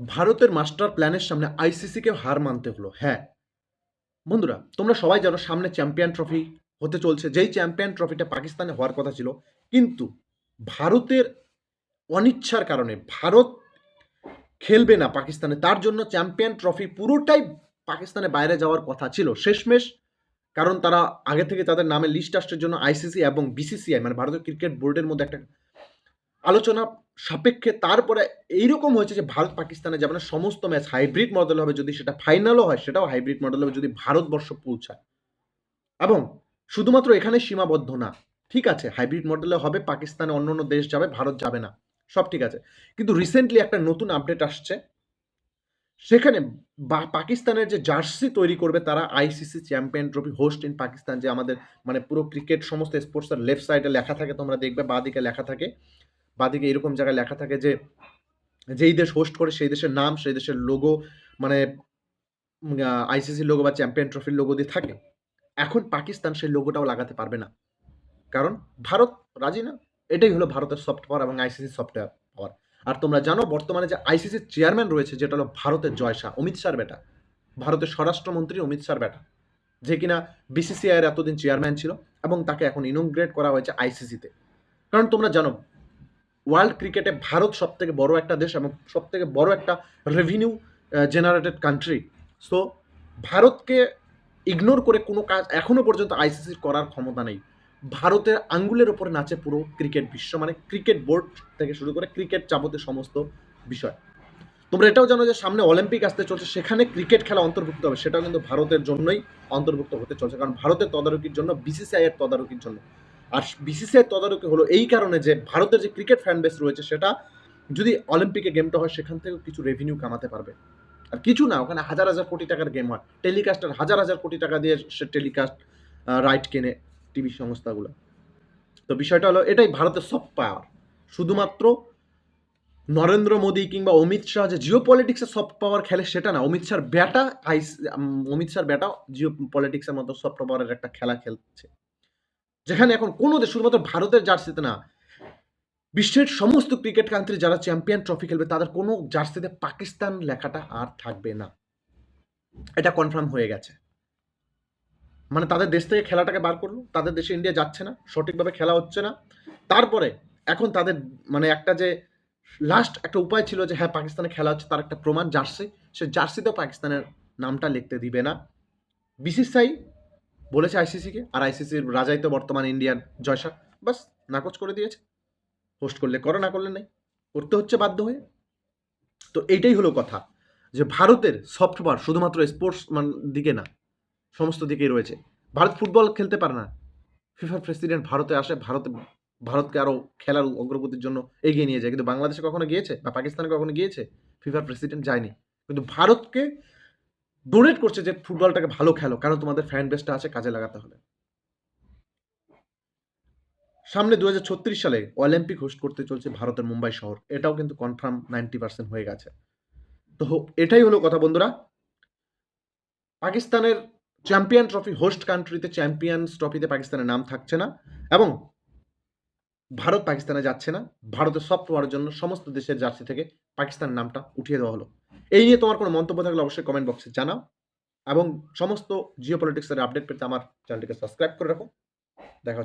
ভারতের মাস্টার প্ল্যানের সামনে আইসিসিকে হার মানতে হলো। হ্যাঁ। বন্ধুরা, তোমরা সবাই জানো সামনে চ্যাম্পিয়ন ট্রফি হতে চলছে। যেই চ্যাম্পিয়ন ট্রফিটা পাকিস্তানে হওয়ার কথা ছিল, কিন্তু ভারতের অনিচ্ছার কারণে ভারত খেলবে না পাকিস্তানে। তার জন্য চ্যাম্পিয়ন ট্রফি পুরোটাই পাকিস্তানে বাইরে যাওয়ার কথা ছিল। শেষমেশ, কারণ তারা আগে থেকে তাদের নামে লিস্ট আসার জন্য আইসিসি এবং বিসিসিআই মানে ভারতীয় ক্রিকেট বোর্ডের মধ্যে একটা আলোচনা সাপেক্ষে তারপরে এইরকম হয়েছে যে ভারত পাকিস্তানে যাবে না, সমস্ত ম্যাচ হাইব্রিড মডেল হবে, যদি সেটা ফাইনালও হয়, সেটাও হাইব্রিড মডেল হবে যদি ভারতবর্ষ পৌঁছায়। এবং শুধুমাত্র এখানে সীমাবদ্ধ না, ঠিক আছে হাইব্রিড মডেলে হবে, পাকিস্তানে অন্য অন্য দেশ যাবে, ভারত যাবে না, সব ঠিক আছে। কিন্তু রিসেন্টলি একটা নতুন আপডেট আসছে, সেখানে পাকিস্তানের যে জার্সি তৈরি করবে তারা ICC champion trophy host in Pakistan, যে আমাদের মানে পুরো ক্রিকেট সমস্ত স্পোর্টসের লেফট সাইডে লেখা থাকে, তোমরা দেখবে, বাঁ দিকে লেখা থাকে। বাদিকে এরকম জায়গায় লেখা থাকে যে, যেই দেশ হোস্ট করে সেই দেশের নাম, সেই দেশের লোগো মানে আইসিসি লোগো বা চ্যাম্পিয়ন ট্রফির লোগো দিয়ে থাকে। এখন পাকিস্তান সেই লোগোটাও লাগাতে পারবে না। কারণ ভারত রাজি না? এটাই হলো ভারতের সফট পাওয়ার এবং আইসিসি সফটওয়্যার পাওয়ার আর তোমরা জানো, বর্তমানে যে আইসিসির চেয়ারম্যান রয়েছে, যেটা হলো ভারতের জয় শাহ, অমিত শাহর বেটা। ভারতের স্বরাষ্ট্রমন্ত্রী অমিত শাহর বেটা। যে কিনা বিসিসিআই এর এতদিন চেয়ারম্যান ছিল এবং তাকে এখন ইনোগ্রেট করা হয়েছে আইসিসিতে কারণ তোমরা জানো ওয়ার্ল্ড ক্রিকেটে ভারত সব থেকে বড় একটা দেশ এবং সব থেকে বড় একটা রেভিনিউ জেনারেটেড কান্ট্রি সো ভারতকে ইগনোর করে কোনো কাজ এখনও পর্যন্ত আইসিসির করার ক্ষমতা নেই। ভারতের আঙ্গুলের ওপরে নাচে পুরো ক্রিকেট বিশ্ব মানে ক্রিকেট বোর্ড থেকে শুরু করে ক্রিকেট যাবতীয় সমস্ত বিষয়। তোমরা এটাও জানো যে সামনে অলিম্পিক আসতে চলছে, সেখানে ক্রিকেট খেলা অন্তর্ভুক্ত হবে। সেটাও কিন্তু ভারতের জন্যই অন্তর্ভুক্ত হতে চলছে। কারণ ভারতের তদারকির জন্য বিসিসিআই এর তদারকির জন্য। আর বিসিসিআই তদারকি হলো এই কারণে যে ভারতের যে ক্রিকেট ফ্যান বেস রয়েছে, সেটা যদি অলিম্পিকে গেমটা হয়, সেখান থেকেও কিছু রেভিনিউ কামাতে পারবে। আর কিছু না, ওখানে হাজার হাজার কোটি টাকার গেম হয়। টেলিকাস্টার হাজার হাজার কোটি টাকা দিয়ে সে টেলিকাস্ট রাইট কেনে টিভি সংস্থাগুলো। তো বিষয়টা হলো, এটাই ভারতের সব পাওয়ার শুধুমাত্র নরেন্দ্র মোদী কিংবা অমিত শাহ যে জিও পলিটিক্সের সফট পাওয়ার খেলে, সেটা না। অমিত শাহর ব্যাটা, আইস অমিত শাহর ব্যাটা জিও পলিটিক্সের মতো সফট পাওয়ারের একটা খেলা খেলছে। যেখানে এখন কোনো দেশ শুধুমাত্র ভারতের জার্সিতে না, বিশ্বের সমস্ত ক্রিকেট কান্ট্রি যারা চ্যাম্পিয়ন ট্রফি খেলবে, তাদের কোনো জার্সিতে পাকিস্তান লেখাটা আর থাকবে না। এটা কনফার্ম হয়ে গেছে। মানে তাদের দেশ থেকে খেলাটাকে বার করল, তাদের দেশে ইন্ডিয়া যাচ্ছে না, সঠিকভাবে খেলা হচ্ছে না। তারপরে এখন তাদের মানে একটা যে লাস্ট একটা উপায় ছিল যে হ্যাঁ পাকিস্তানে খেলা হচ্ছে, তার একটা প্রমাণ জার্সি, সে জার্সিতেও পাকিস্তানের নামটা লিখতে দিবে না। বিসিসিআই বলেছে আইসিসিকে আর আইসিসির রাজাই তো বর্তমান ইন্ডিয়ান জয়সা বাস, নাকচ করে দিয়েছে। হোস্ট করলে করো, না করলে নেই। করতে হচ্ছে বাধ্য হয়ে। তো এইটাই হলো কথা, যে ভারতের সফট পাওয়ার শুধুমাত্র স্পোর্টস মান দিকে না, সমস্ত দিকেই রয়েছে। ভারত ফুটবল খেলতে পারে না। ফিফার প্রেসিডেন্ট ভারতে আসে, ভারতে, ভারতকে আরও খেলার অগ্রগতির জন্য এগিয়ে নিয়ে যায়। কিন্তু বাংলাদেশে কখনো গিয়েছে, বা পাকিস্তানে কখনো গিয়েছে ফিফার প্রেসিডেন্ট যায়নি। কিন্তু ভারতকে ডোনেট করছে যে ফুটবলটাকে ভালো খেলো, কারণ তোমাদের ফ্যান বেসটা আছে, কাজে লাগাতে হবে। সামনে দু হাজার ছত্রিশ সালে অলিম্পিক হোস্ট করতে চলছে ভারতের মুম্বাই শহর। এটাও কিন্তু কনফার্ম নাইনটি পার্সেন্ট হয়ে গেছে। তো এটাই হলো কথা বন্ধুরা। পাকিস্তানের চ্যাম্পিয়ন ট্রফি হোস্ট কান্ট্রিতে চ্যাম্পিয়ন্স ট্রফিতে পাকিস্তানের নাম থাকছে না এবং ভারত পাকিস্তানে যাচ্ছে না। ভারতের সফট পাওয়ার জন্য সমস্ত দেশের জার্সি থেকে পাকিস্তানের নামটা উঠিয়ে দেওয়া হলো। এই নিয়ে তোমার কোনো মন্তব্য থাকলে অবশ্যই কমেন্ট বক্সে জানাও এবং সমস্ত জিও পলিটিক্সের আপডেট পেতে আমার চ্যানেলটিকে সাবস্ক্রাইব করে রাখো। দেখা